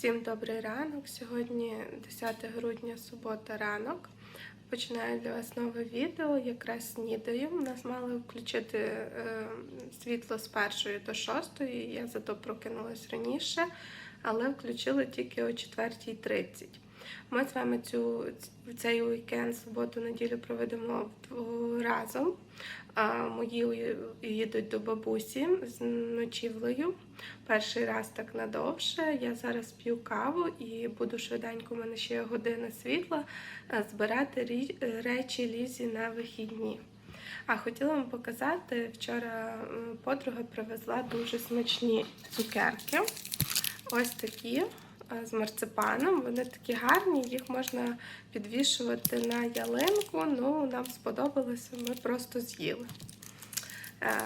Всім добрий ранок. Сьогодні 10 грудня, субота ранок. Починаю для вас нове відео. Якраз снідаю. У нас мали включити е, світло з першої до шостої. Я зато прокинулась раніше, але включили тільки о 4.30. Ми з вами цю, цей уікенд, суботу, неділю проведемо разом. Мої їдуть до бабусі з ночівлею. Перший раз так надовше. Я зараз п'ю каву і буду швиденько, у мене ще година світла, збирати речі лізі на вихідні. А хотіла вам показати, вчора подруга привезла дуже смачні цукерки. Ось такі з марципаном. Вони такі гарні, їх можна підвішувати на ялинку. Ну, нам сподобалося, ми просто з'їли. Е,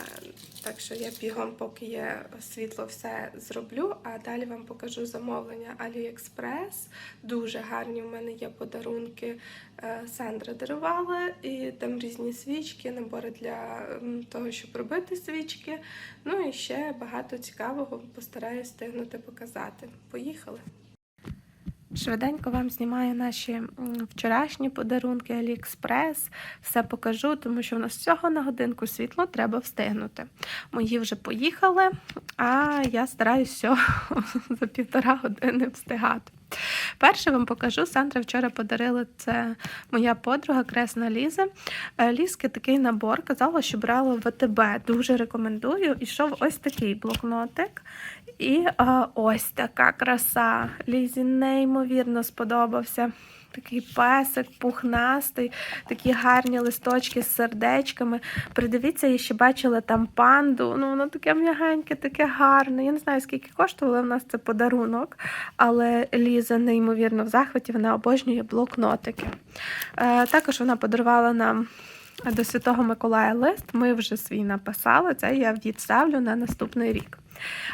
Так що я бігом, поки є світло, все зроблю. А далі вам покажу замовлення AliExpress. Дуже гарні у мене є подарунки. Е, Сандра дарувала, і там різні свічки, набори для того, щоб робити свічки. Ну і ще багато цікавого постараюсь встигнути показати. Поїхали! Швиденько вам знімаю наші вчорашні подарунки AliExpress. Все покажу, тому що в нас всього на годинку світло треба встигнути. Мої вже поїхали, а я стараюсь все за півтора години встигати. Перше вам покажу. Сандра вчора подарила це моя подруга Кресна Ліза. Е, Лізки такий набор. Казала, що брала в ВТБ. Дуже рекомендую. Ішов ось такий блокнотик. І а, ось така краса. Лізі неймовірно сподобався. Такий песик, пухнастий, такі гарні листочки з сердечками. Придивіться, я ще бачила там панду. Ну, воно таке м'ягеньке, таке гарне. Я не знаю, скільки коштувало в нас це подарунок, але Ліза неймовірно в захваті, вона обожнює блокнотики. Е, також вона подарувала нам до Святого Миколая лист. Ми вже свій написали. Це я відставлю на наступний рік.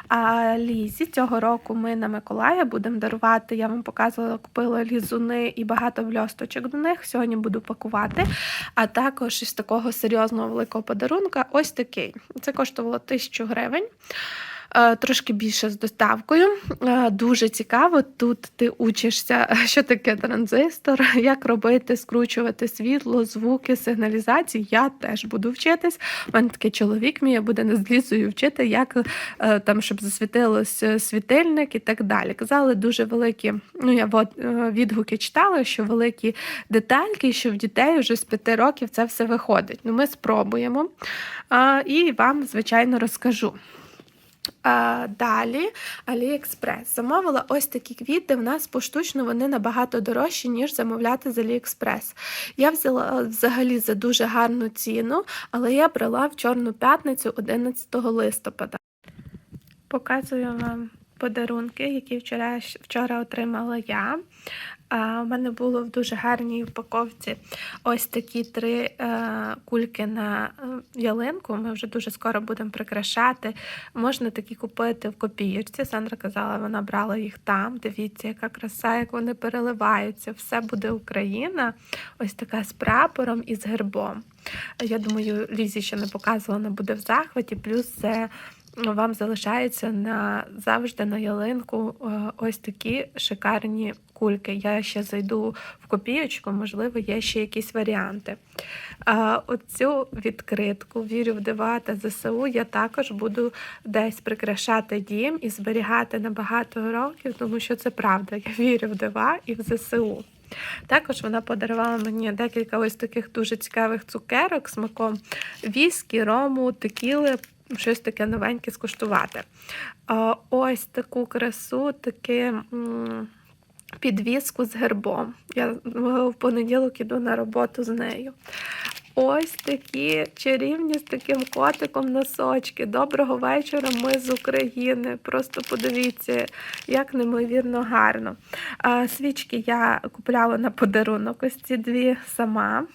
А Лізі цього року ми на Миколая будемо дарувати. Я вам показувала, купила лізуни і багато бльосточок до них. Сьогодні буду пакувати. А також із такого серйозного великого подарунка ось такий. Це коштувало 1000 гривень. Е, Трошки більше з доставкою. Е, Дуже цікаво. Тут ти учишся, що таке транзистор, як робити, скручувати світло, звуки, сигналізації. Я теж буду вчитись. У мене такий чоловік мій буде не з лізою вчити, як е, там, щоб засвітилось е, світильник і так далі. Казали дуже великі. Ну я відгуки читала, що великі детальки, що в дітей вже з п'яти років це все виходить. Ну, ми спробуємо і вам, звичайно, розкажу. Далі AliExpress. Замовила ось такі квіти. В нас поштучно вони набагато дорожчі, ніж замовляти з AliExpress. Я взяла взагалі за дуже гарну ціну, але я брала в Чорну п'ятницю 11 листопада. Показую вам подарунки, які вчора, вчора отримала я. У мене було в дуже гарній упаковці ось такі три е, кульки на е, ялинку. Ми вже дуже скоро будемо прикрашати. Можна такі купити в копійці. Сандра казала, вона брала їх там. Дивіться, яка краса, як вони переливаються. Все буде Україна. Ось така з прапором і з гербом. Я думаю, Лізі ще не показувала, вона буде в захваті. Плюс це вам залишається на завжди на ялинку е, ось такі шикарні кульки. Я ще зайду в копійочку, можливо, є ще якісь варіанти. А Оцю відкритку вірю в дива та ЗСУ я також буду десь прикрашати дім і зберігати на багато років, тому що це правда. Я вірю в дива і в ЗСУ. Також вона подарувала мені декілька ось таких дуже цікавих цукерок смаком віскі, рому, текіли, щось таке новеньке скуштувати. Ось таку красу, таке. Підвіску з гербом. Я в понеділок іду на роботу з нею. Ось такі чарівні з таким котиком носочки. Доброго вечора, ми з України. Просто подивіться, як неймовірно гарно. Свічки я купляла на подарунок. Ось ці дві сама.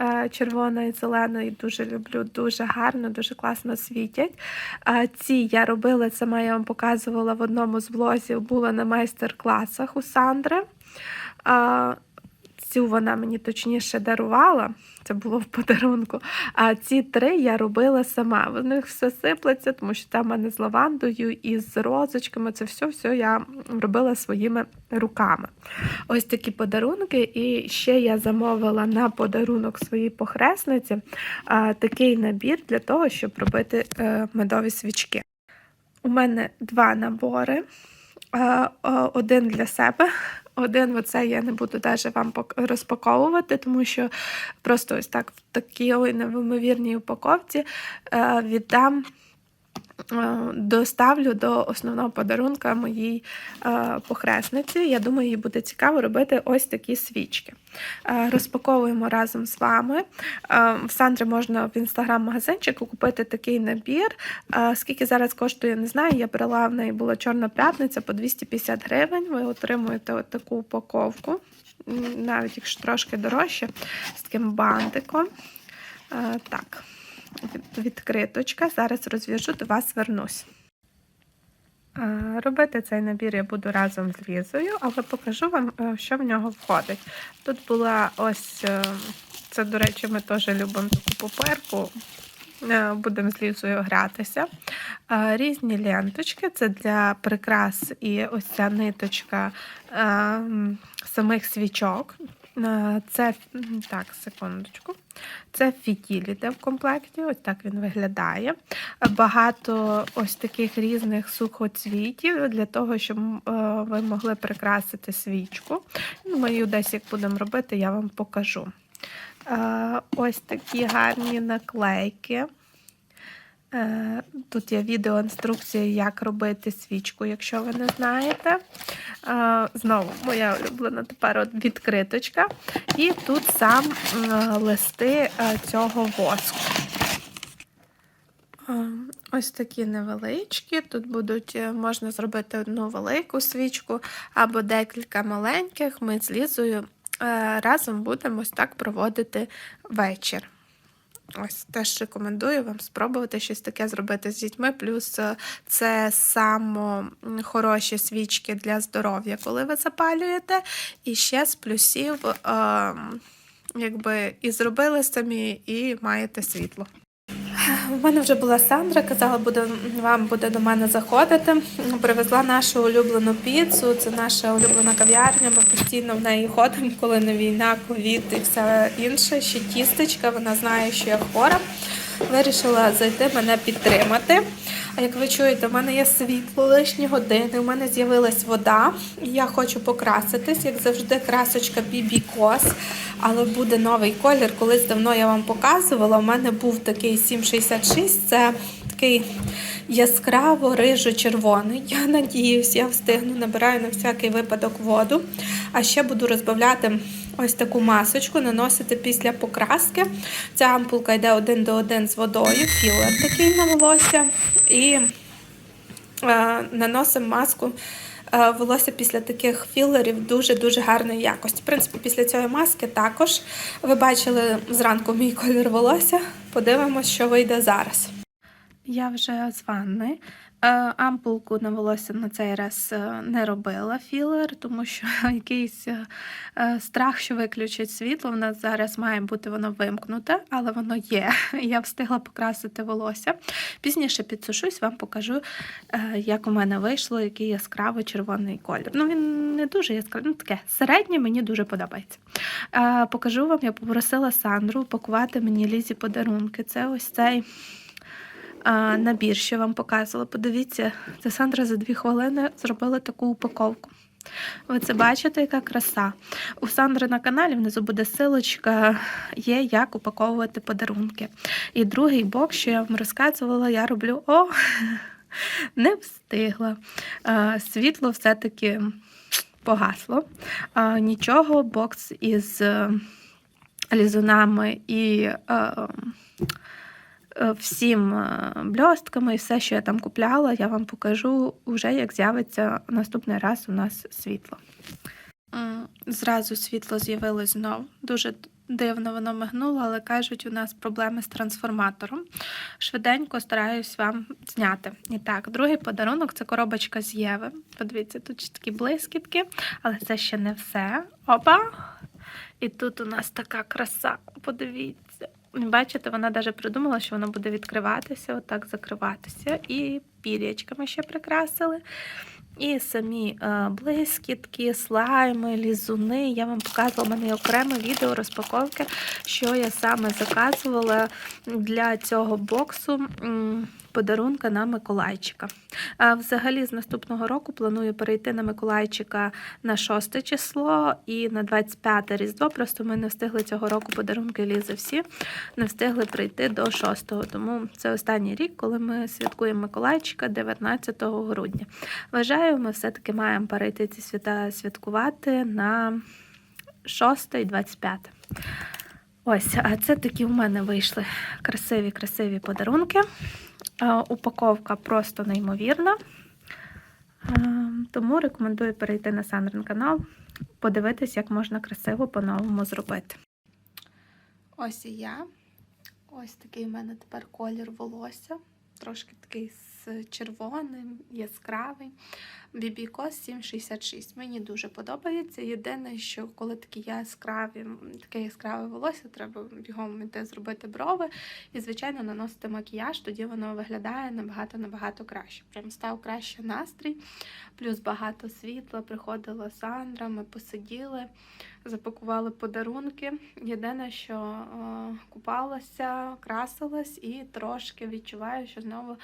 Е, зелена, і дуже люблю, дуже гарно, дуже класно світять. Ці я робила сама, я вам показувала в одному з влозів, була на майстер-класах у Сандри. Цю вона мені точніше дарувала. Це було в подарунку. А ці три я робила сама. В них все сиплеться, тому що там в мене з лавандою і з розочками. Це все, все я робила своїми руками. Ось такі подарунки. І ще я замовила на подарунок своїй похресниці такий набір для того, щоб робити е, медові свічки. У мене два набори. Один для себе, один оце я не буду навіть вам розпаковувати, тому що просто ось так в такій ой, невимовірній упаковці е, віддам. Е, Доставлю до основного подарунка моїй е, похресниці. Я думаю, їй буде цікаво робити ось такі свічки. Е, розпаковуємо разом з вами. В Сандри можна в інстаграм-магазинчику купити такий набір. Скільки зараз коштує, не знаю. Я брала в неї була чорна п'ятниця по 250 гривень. Ви отримуєте от таку упаковку, навіть якщо трошки дорожче, з таким бантиком. Так, відкриточка. Зараз розв'яжу, до вас вернусь. Робити цей набір я буду разом з Лізою, але покажу вам, е, що в нього входить. Тут була ось, е, це, до речі, ми теж любимо таку паперку. Е, Будемо з Лізою гратися. Різні ленточки це для прикрас і ось ця ниточка самих свічок. Це так, секундочку. Це фітіль в комплекті, ось так він виглядає. Багато ось таких різних сухоцвітів для того, щоб е, ви могли прикрасити свічку. Мою Ми її десь як будемо робити, я вам покажу. Е, Ось такі гарні наклейки. Е, Тут є відеоінструкція, як робити свічку, якщо ви не знаєте. Е, Знову моя улюблена тепер відкриточка. І тут сам листи е, цього воску. Ось такі невеличкі. Тут будуть, можна зробити одну велику свічку або декілька маленьких. Ми з Лізою разом будемо ось так проводити вечір. Ось теж рекомендую вам спробувати щось таке зробити з дітьми. Плюс е, це само хороші свічки для здоров'я, коли ви запалюєте. І ще з плюсів, е, якби і зробили самі, і маєте світло. У мене вже була Сандра, казала, буде вам буде до мене заходити. Привезла нашу улюблену піцу. Це наша улюблена кав'ярня. Ми постійно в неї ходимо, коли не війна, ковід і все інше. Ще тістечка. Вона знає, що я хвора. Вирішила зайти мене підтримати. А як ви чуєте, в мене є світло лишні години, у мене з'явилась вода, і я хочу покраситись, як завжди, красочка BB Кос, але буде новий колір. Колись давно я вам показувала. У мене був такий 766, це такий яскраво рижо-червоний. Я надіюсь, я встигну, набираю на всякий випадок воду. А ще буду розбавляти ось таку масочку, наносити після покраски. Ця ампулка йде один до один з водою, філер такий на волосся. І е, наносимо маску. е, Волосся після таких філерів дуже-дуже гарної якості. В принципі, після цієї маски також ви бачили зранку мій колір волосся. Подивимось, що вийде зараз. Я вже з ванни. Е, Ампулку на волосся на цей раз е, не робила філер, тому що якийсь е, страх, що виключить світло. В нас зараз має бути воно вимкнуте, але воно є. Я встигла покрасити волосся. Пізніше підсушусь, вам покажу, як у мене вийшло, який яскравий червоний колір. Ну, він не дуже яскравий, ну таке середнє, мені дуже подобається. Покажу вам, я попросила Сандру упакувати мені лізі подарунки. Це ось цей а, набір, що вам показувала. Подивіться, це Сандра за дві хвилини зробила таку упаковку. Ви це бачите, яка краса. У Сандри на каналі внизу буде силочка, є як упаковувати подарунки. І другий бок, що я вам розказувала, я роблю о, не встигла. Світло все-таки погасло. Нічого, бокс із е, лізунами і. Е, всім е, бльостками і все, що я там купляла, я вам покажу вже, як з'явиться наступний раз у нас світло. Зразу світло з'явилось знов. Дуже дивно воно мигнуло, але кажуть, у нас проблеми з трансформатором. Швиденько стараюсь вам зняти. І так, другий подарунок це коробочка з Єви. Подивіться, тут такі блискітки, але це ще не все. Опа! І тут у нас така краса. Подивіться. Бачите, вона навіть придумала, що воно буде відкриватися, отак закриватися. І пір'ячками ще прикрасили. І самі е, блискітки, слайми, лізуни. Я вам показувала, в мене є окреме відео розпаковки, що я саме заказувала для цього боксу подарунка на Миколайчика. А взагалі, з наступного року планую перейти на Миколайчика на 6 число і на 25 Різдво. Просто ми не встигли цього року подарунки лізи всі, не встигли прийти до 6-го. Тому це останній рік, коли ми святкуємо Миколайчика 19 грудня. Вважаю, ми все-таки маємо перейти ці свята святкувати на 6 і 25. Ось, а це такі у мене вийшли красиві, красиві подарунки. А, Упаковка просто неймовірна. Тому рекомендую перейти на Сандрин канал, подивитись, як можна красиво по-новому зробити. Ось і я. Ось такий в мене тепер колір волосся. Трошки такий з червоним, яскравий. Бібіко 766. Мені дуже подобається. Єдине, що коли такі яскраві, таке яскраве волосся, треба бігом йти зробити брови і, звичайно, наносити макіяж, тоді воно виглядає набагато-набагато краще. Прям став краще настрій, плюс багато світла. Приходила Сандра, ми посиділи, запакували подарунки. Єдине, що е, купалася, красилась і трошки відчуваю, що знову.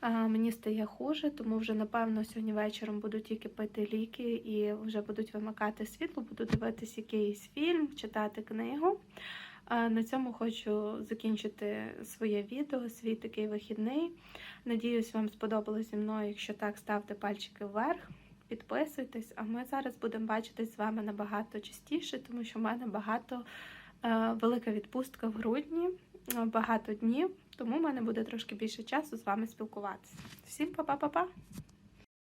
А, Мені стає хуже, тому вже напевно сьогодні вечором буду тільки пити ліки і вже будуть вимикати світло, буду дивитись якийсь фільм, читати книгу. На цьому хочу закінчити своє відео, свій такий вихідний. Надіюсь, вам сподобалось зі мною. Якщо так, ставте пальчики вверх, підписуйтесь. А ми зараз будемо бачитись з вами набагато частіше, тому що в мене багато е, велика відпустка в грудні, е, багато днів. Тому в мене буде трошки більше часу з вами спілкуватися. Всім па-па-па-па!